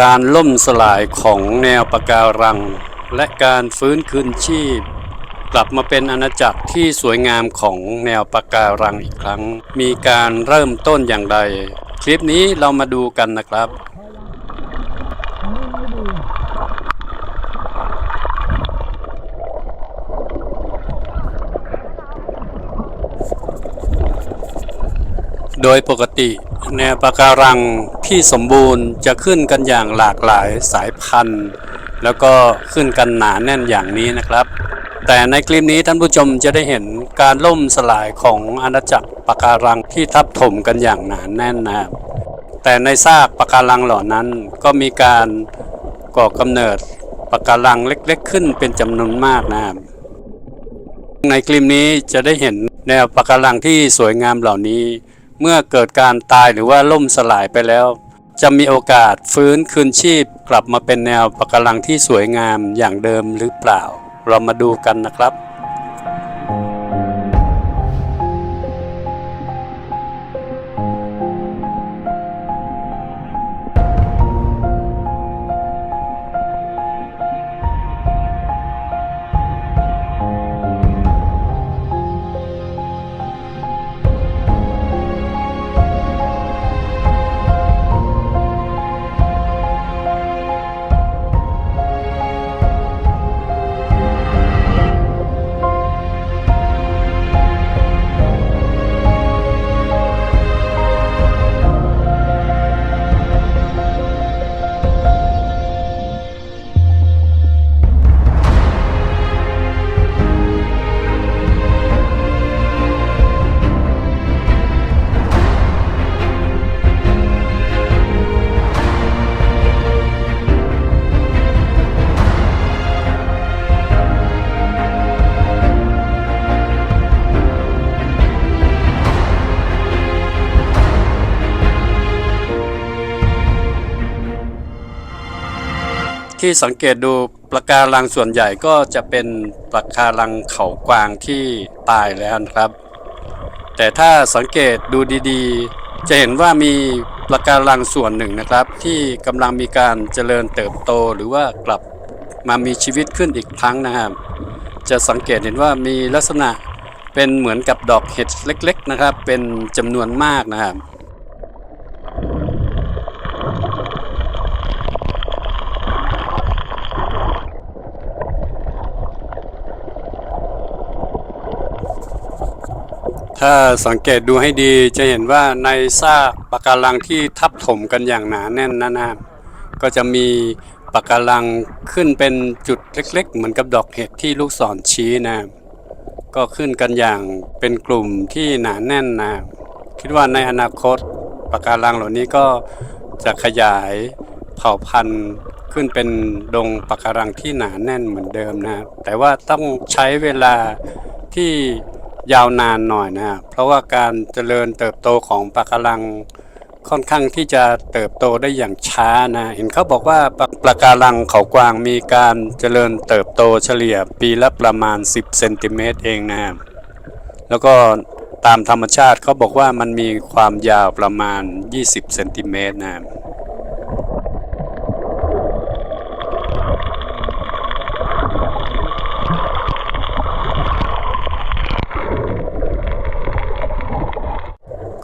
การล่มสลายของแนวปะการัง และการฟื้นคืนชีพ กลับมาเป็นอาณาจักรที่สวยงามของแนวปะการังอีกครั้ง มีการเริ่มต้นอย่างไร คลิปนี้เรามาดูกันนะครับโดยปกติ แนวปะการังที่สมบูรณ์จะขึ้นกันอย่างหลากหลายสายพันธุ์ แล้วก็ขึ้นกันหนาแน่นอย่างนี้นะครับ แต่ในคลิปนี้ท่านผู้ชมจะได้เห็นการล่มสลายของอาณาจักรปะการังที่ทับถมกันอย่างหนาแน่นนะครับแต่ในซากปะการังเหล่านั้นก็มีการก่อกำเนิดปะการังเล็กๆ ขึ้นเป็นจำนวนมากนะครับในคลิปนี้จะได้เห็นแนวปะการังที่สวยงามเหล่านี้ เมื่อเกิดการตายหรือว่าล่มสลายไปแล้ว จะมีโอกาสฟื้นคืนชีพ กลับมาเป็นแนวปะการังที่สวยงามอย่างเดิมหรือเปล่า เรามาดูกันนะครับ ที่สังเกตดูปะการังส่วนใหญ่ก็จะเป็นปะการังเขากวางที่ตายแล้วนะครับ แต่ถ้าสังเกตดูดีๆ จะเห็นว่ามีปะการังส่วนหนึ่งนะครับ ที่กำลังมีการเจริญเติบโตหรือว่ากลับมามีชีวิตขึ้นอีกครั้งนะครับ จะสังเกตเห็นว่ามีลักษณะเป็นเหมือนกับดอกเห็ดเล็ก ๆนะครับ เป็นจำนวนมากนะครับ ถ้าสังเกตดูให้ดีจะเห็นว่าในซากปะการังที่ทับถมกันอย่างหนาแน่นนะนะครับก็จะมีปะการังขึ้นเป็นจุดเล็ก ๆ เหมือนกับดอกเห็ดที่ลูกศรชี้นะครับก็ขึ้นกันอย่างเป็นกลุ่มที่หนาแน่นนะครับคิดว่าในอนาคตปะการังเหล่านี้ก็จะขยายเผ่าพันธุ์ขึ้นเป็นดงปะการังที่หนาแน่นเหมือนเดิมนะครับแต่ว่าต้องใช้เวลาที่ ยาวนานหน่อยนะครับเพราะว่าการเจริญเติบโตของปะการังค่อนข้างที่จะเติบโตได้อย่างช้านะเห็นเขาบอกว่าปะปะการังเขากวางมีการเจริญเติบโตเฉลี่ยปีละประมาณ 10เซนติเมตรเองนะครับแล้วก็ตามธรรมชาติเขาบอกว่ามันมีความยาวประมาณ 20เซนติเมตรนะครับ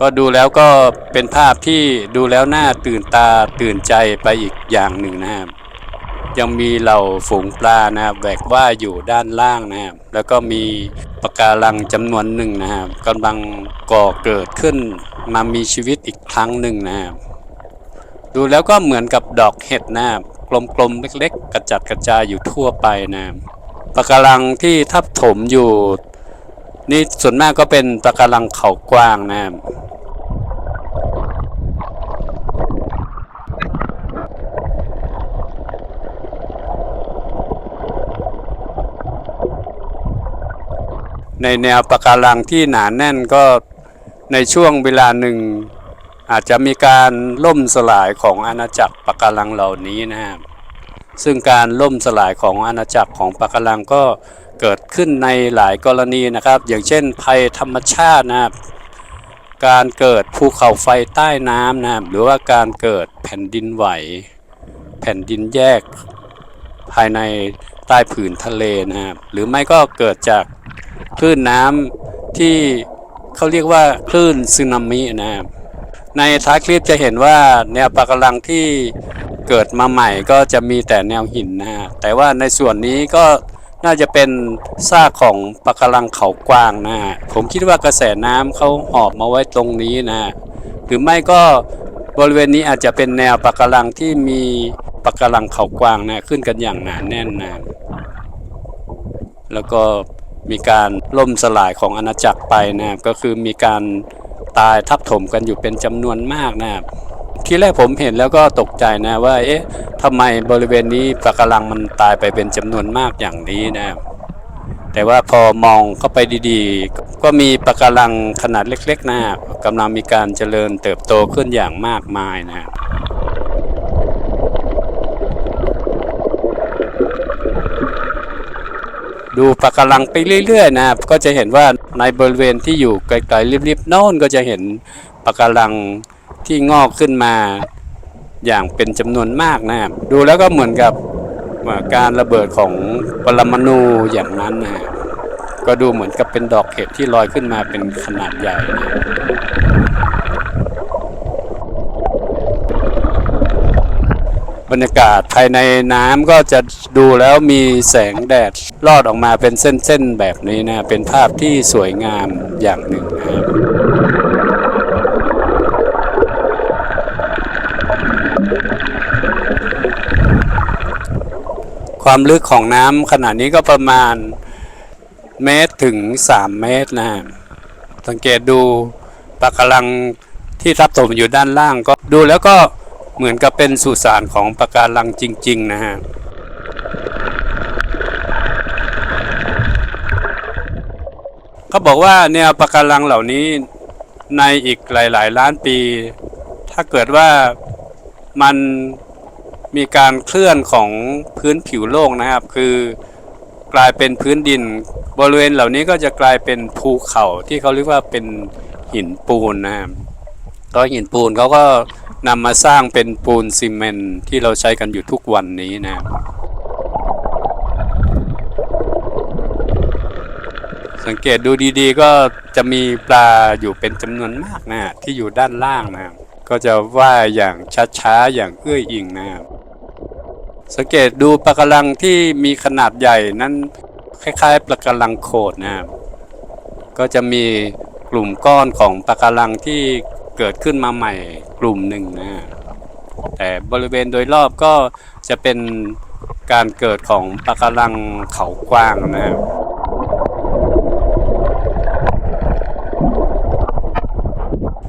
ก็ดูแล้วก็เป็นภาพที่ดูแล้วน่าตื่นตาตื่นใจไปอีกอย่างหนึ่งนะครับ ยังมีเหล่าฝูงปลานะครับแหวกว่าอยู่ด้านล่างนะครับ แล้วก็มีปะการังจำนวนหนึ่งนะครับกำลังก่อเกิดขึ้นมามีชีวิตอีกครั้งหนึ่งนะครับ ดูแล้วก็เหมือนกับดอกเห็ดนะครับกลมๆเล็ก ๆ กระจัดกระจายอยู่ทั่วไปนะครับปะการังที่ทับถมอยู่นี่ส่วนมากก็เป็นปะการังเขากว้างนะครับ ในแนวปะการังที่หนาแน่นก็ในช่วงเวลาหนึ่ง อาจจะมีการล่มสลายของอาณาจักรปะการังเหล่านี้นะครับซึ่งการล่มสลายของอาณาจักรของปะการังก็เกิดขึ้นในหลายกรณีนะครับ อย่างเช่นภัยธรรมชาตินะครับการเกิดภูเขาไฟใต้น้ำนะครับหรือว่าการเกิดแผ่นดินไหว แผ่นดินแยกภายในใต้ผืนทะเลนะครับหรือไม่ก็เกิดจาก คลื่นน้ำที่เขาเรียกว่าคลื่นสึนามินะครับในท้ายคลิปจะเห็นว่าแนวปะการังที่เกิดมาใหม่ก็จะมีแต่แนวหินนะฮะแต่ว่าในส่วนนี้ก็น่าจะเป็นซากของปะการังเขากวางนะฮะผมคิดว่ากระแสน้ำเขาหอบมาไว้ตรงนี้นะหรือไม่ก็บริเวณนี้อาจจะเป็นแนวปะการังที่มีปะการังเขากวางนะขึ้นกันอย่างหนาแน่นนะแล้วก็ มีการล่มสลายของอาณาจักรไปนะครับก็คือมีการตายทับถมกันอยู่เป็นจำนวนมากนะครับทีแรกผมเห็นแล้วก็ตกใจนะว่าเอ๊ะทำไมบริเวณนี้ปะการังมันตายไปเป็นจำนวนมากอย่างนี้นะครับแต่ว่าพอมองเข้าไปดีๆ ก็มีปะการังขนาดเล็กๆนะครับกำลังมีการเจริญเติบโตขึ้นอย่างมากมายนะครับ ดูปะการังไปเรื่อยๆนะก็จะเห็นว่าในบริเวณที่อยู่ไกลๆริบๆโน่นก็จะเห็นปะการังที่งอกขึ้นมาอย่างเป็นจำนวนมากนะครับดูแล้วก็เหมือนกับการระเบิดของปรมาณูอย่างนั้นนะก็ดูเหมือนกับเป็นดอกเห็ดที่ลอยขึ้นมาเป็นขนาดใหญ่นะ บรรยากาศภายในน้ำก็จะดูแล้วมีแสงแดดลอดออกมาเป็นเส้นๆแบบนี้นะเป็นภาพที่สวยงามอย่างหนึ่งครับความลึกของน้ำขนาดนี้ก็ประมาณเมตรถึง 3 เมตรนะฮะสังเกตดูปะการังที่ทับถมอยู่ด้านล่างก็ดูแล้วก็ เหมือนกับเป็นสุสานของปะการังจริง ๆ นะฮะเขาบอกว่าแนวปะการังเหล่านี้ในอีกหลาย ๆ ล้านปี ถ้าเกิดว่ามันมีการเคลื่อนของพื้นผิวโลกนะครับ คือกลายเป็นพื้นดิน บริเวณเหล่านี้ก็จะกลายเป็นภูเขาที่เขาเรียกว่าเป็นหินปูนนะครับก็หินปูนเขาก็ นำมาสร้างเป็นปูนซีเมนที่เราใช้กันอยู่ทุกวันนี้นะครับสังเกตดูดีๆ ก็จะมีปลาอยู่เป็นจำนวนมากนะที่อยู่ด้านล่างนะครับก็จะว่ายอย่างช้าๆ อย่างเอื้อยอิงนะครับสังเกตดูปะการังที่มีขนาดใหญ่นั้นคล้าย ๆปะการังโขดนะครับก็จะมีกลุ่มก้อนของปะการังที่เกิดขึ้นมาใหม่ กลุ่มหนึ่งนะแต่บริเวณโดยรอบก็จะเป็นการเกิดของปะการังเขากว้างนะครับ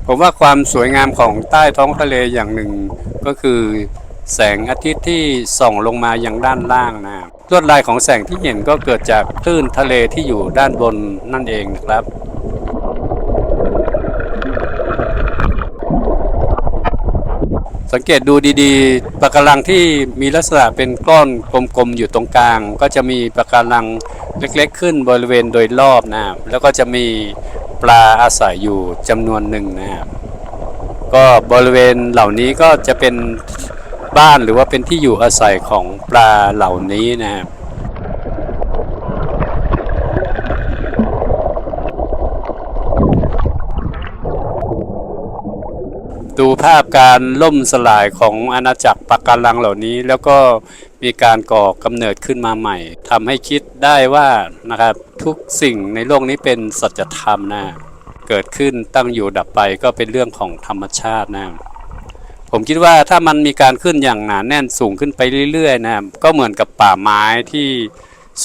ผมว่าความสวยงามของใต้ท้องทะเลอย่างหนึ่งก็คือแสงอาทิตย์ที่ส่องลงมาอยังด้านล่างนะครับลวดลายของแสงที่เห็นก็เกิดจากคลื่นทะเลที่อยู่ด้านบนนั่นเองนะครับ สังเกตดูดีๆปะการังที่มีลักษณะเป็นก้อนกลมๆอยู่ตรงกลาง ก็จะมีปะการังเล็กๆ ขึ้นบริเวณโดยรอบนะครับแล้วก็จะมีปลาอาศัยอยู่จำนวนหนึ่งนะครับก็บริเวณเหล่านี้ก็จะเป็นบ้านหรือว่าเป็นที่อยู่อาศัยของปลาเหล่านี้นะครับ ดูภาพการล่มสลายของอาณาจักรปะการังเหล่านี้ แล้วก็มีการก่อกำเนิดขึ้นมาใหม่ทำให้คิดได้ว่านะครับทุกสิ่งในโลกนี้เป็นสัจธรรมนะเกิดขึ้นตั้งอยู่ดับไปก็เป็นเรื่องของธรรมชาตินะผมคิดว่าถ้ามันมีการขึ้นอย่างหนาแน่นสูงขึ้นไปเรื่อยๆนะก็เหมือนกับป่าไม้ที่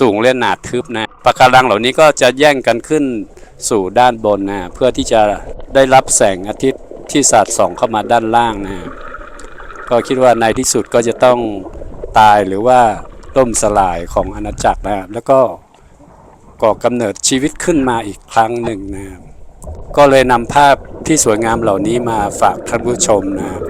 สูงและหนาทึบนะปะการังเหล่านี้ก็จะแย่งกันขึ้นสู่ด้านบนนะเพื่อที่จะได้รับแสงอาทิตย์ ที่สาดส่องเข้ามาด้านล่างนะก็คิดว่าในที่สุดก็จะต้องตายหรือว่าล่มสลายของอาณาจักรนะแล้วก็ก่อกำเนิดชีวิตขึ้นมาอีกครั้งหนึ่งนะก็เลยนำภาพที่สวยงามเหล่านี้มาฝากท่านผู้ชมนะครับ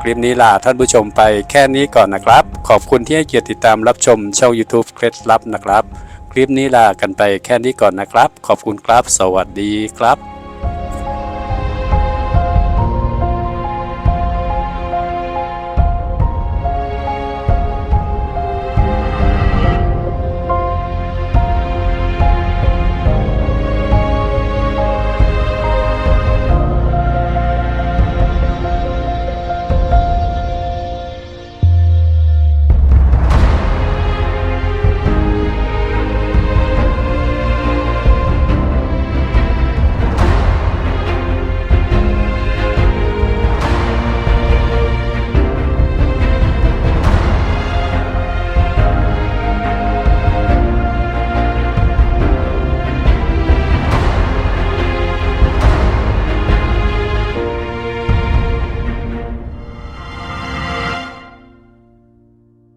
คลิปนี้ลาท่านผู้ชมไปแค่นี้ก่อนนะครับ ขอบคุณที่ให้เกียรติติดตามรับชมช่อง YouTube เคล็ดลับนะครับ คลิปนี้ลากันไปแค่นี้ก่อนนะครับ ขอบคุณครับ สวัสดีครับ